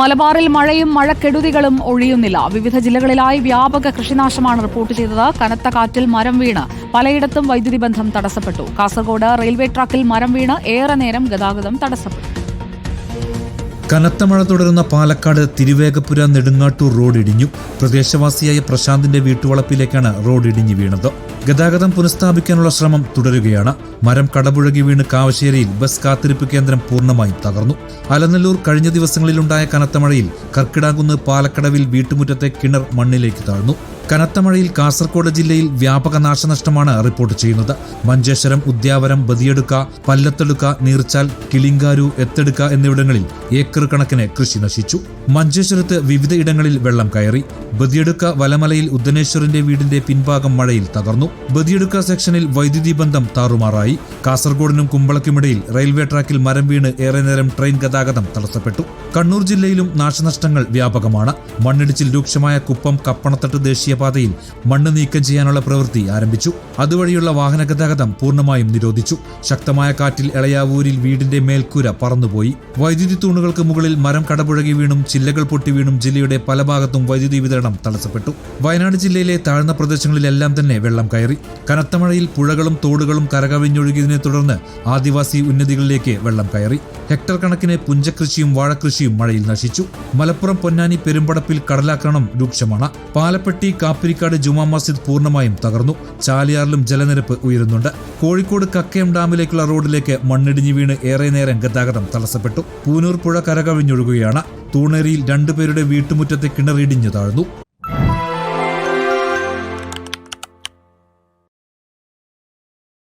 മലബാറിൽ മഴയും മഴക്കെടുതികളും ഒഴിയുന്നില്ല. വിവിധ ജില്ലകളിലായി വ്യാപക കൃഷിനാശമാണ് റിപ്പോർട്ട് ചെയ്തത്. കനത്ത കാറ്റിൽ മരം വീണ് പലയിടത്തും വൈദ്യുതി ബന്ധം തടസ്സപ്പെട്ടു. കാസർഗോഡ് റെയിൽവേ ട്രാക്കിൽ മരം വീണ് ഏറെ നേരം ഗതാഗതം തടസ്സപ്പെട്ടു. കനത്ത മഴ തുടരുന്ന പാലക്കാട് തിരുവേഗപ്പുര നെടുങ്ങാട്ടൂർ റോഡ് ഇടിഞ്ഞു. പ്രദേശവാസിയായ പ്രശാന്തിന്റെ വീട്ടുവളപ്പിലേക്കാണ് റോഡ് ഇടിഞ്ഞു വീണത്. ഗതാഗതം പുനഃസ്ഥാപിക്കാനുള്ള ശ്രമം തുടരുകയാണ്. മരം കടപുഴകി വീണ് കാവശ്ശേരിയിൽ ബസ് കാത്തിരിപ്പ് കേന്ദ്രം പൂർണമായും തകർന്നു. അലനല്ലൂർ കഴിഞ്ഞ ദിവസങ്ങളിലുണ്ടായ കനത്ത മഴയിൽ കർക്കിടാകുന്ന് പാലക്കടവിൽ വീട്ടുമുറ്റത്തെ കിണർ മണ്ണിലേക്ക് താഴ്ന്നു. കനത്ത മഴയിൽ കാസർഗോഡ് ജില്ലയിൽ വ്യാപക നാശനഷ്ടമാണ് റിപ്പോർട്ട് ചെയ്യുന്നത്. മഞ്ചേശ്വരം ഉദ്യാവരം ബദിയെടുക്ക പല്ലത്തെടുക്ക നീർച്ചാൽ കിളിങ്കാരു എത്തെടുക്ക എന്നിവിടങ്ങളിൽ ഏക്കർ കണക്കിന് കൃഷി നശിച്ചു. മഞ്ചേശ്വരത്ത് വിവിധ ഇടങ്ങളിൽ വെള്ളം കയറി. ബദിയെടുക്ക വലമലയിൽ ഉദ്ദനേശ്വറിന്റെ വീടിന്റെ പിൻഭാഗം മഴയിൽ തകർന്നു. ബദിയെടുക്ക സെക്ഷനിൽ വൈദ്യുതി ബന്ധം താറുമാറായി. കാസർഗോഡിനും കുമ്പളക്കുമിടയിൽ റെയിൽവേ ട്രാക്കിൽ മരം വീണ് ഏറെ നേരം ട്രെയിൻ ഗതാഗതം തടസ്സപ്പെട്ടു. കണ്ണൂർ ജില്ലയിലും നാശനഷ്ടങ്ങൾ വ്യാപകമാണ്. മണ്ണിടിച്ചിൽ രൂക്ഷമായ കുപ്പം കപ്പണത്തട്ട് ദേശീയപാതയിൽ മണ്ണ് നീക്കം ചെയ്യാനുള്ള പ്രവൃത്തി ആരംഭിച്ചു. അതുവഴിയുള്ള വാഹന ഗതാഗതം പൂർണമായും നിരോധിച്ചു. ശക്തമായ കാറ്റിൽ എളയാവൂരിൽ വീടിന്റെ മേൽക്കൂര പറന്നുപോയി. വൈദ്യുതി തൂണുകൾക്ക് മുകളിൽ മരം കടപുഴകി വീണും ചില്ലകൾ പൊട്ടി വീണും ജില്ലയുടെ പല ഭാഗത്തും വൈദ്യുതി വിതരണം തടസ്സപ്പെട്ടു. വയനാട് ജില്ലയിലെ താഴ്ന്ന പ്രദേശങ്ങളിലെല്ലാം തന്നെ വെള്ളം കയറി. കനത്ത മഴയിൽ പുഴകളും തോടുകളും കരകവിഞ്ഞൊഴുകിയതിനെ തുടർന്ന് ആദിവാസി ഉന്നതികളിലേക്ക് വെള്ളം കയറി. ഹെക്ടർ കണക്കിന് പുഞ്ചകൃഷിയും വാഴകൃഷിയും മഴയിൽ നശിച്ചു. മലപ്പുറം പൊന്നാനി പെരുമ്പടപ്പിൽ കടലാക്രമണം രൂക്ഷമാണ്. പാലപ്പെട്ടി കാപ്പിരിക്കാട് ജുമാ മസ്ജിദ് പൂർണമായും തകർന്നു. ചാലിയാറിലും ജലനിരപ്പ് ഉയരുന്നുണ്ട്. കോഴിക്കോട് കക്കയം ഡാമിലേക്കുള്ള റോഡിലേക്ക് മണ്ണിടിഞ്ഞു വീണ് ഏറെ നേരം ഗതാഗതം തടസ്സപ്പെട്ടു. പൂനൂർ പുഴ കരകവിഞ്ഞൊഴുകുകയാണ്. തൂണേരിയിൽ രണ്ടുപേരുടെ വീട്ടുമുറ്റത്തെ കിണറിടിഞ്ഞു താഴ്ന്നു.